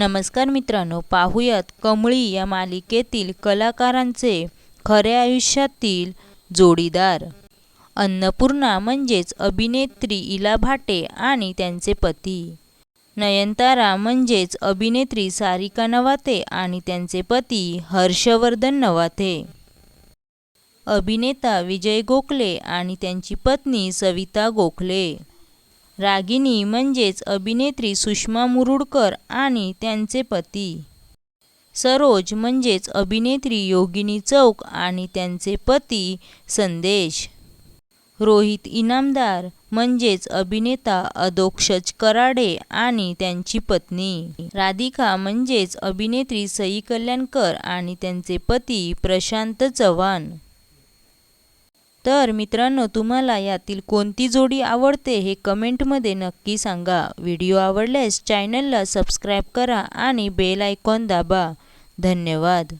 नमस्कार मित्रांनो पाहूयात कमळी या मालिकेतील कलाकारांचे खऱ्या आयुष्यातील जोडीदार. अन्नपूर्णा म्हणजेच अभिनेत्री इला भाटे आणि त्यांचे पती. नयनतारा म्हणजेच अभिनेत्री सारिका नवाते आणि त्यांचे पती हर्षवर्धन नवाथे अभिनेता विजय गोखले आणि त्यांची पत्नी सविता गोखले. रागिनी म्हणजेच अभिनेत्री सुषमा मुरुडकर आणि त्यांचे पती. सरोज म्हणजेच अभिनेत्री योगिनी चौक आणि त्यांचे पती संदेश. रोहित इनामदार म्हणजेच अभिनेता अदोक्षज कराडे आणि त्यांची पत्नी. राधिका म्हणजेच अभिनेत्री सई कल्याणकर आणि त्यांचे पती प्रशांत चव्हाण. तर मित्रांनो तुम्हाला यातील कोणती जोडी आवडते हे कमेंटमध्ये नक्की सांगा. व्हिडिओ आवडल्यास चॅनलला सबस्क्राईब करा आणि बेल आयकॉन दाबा. धन्यवाद.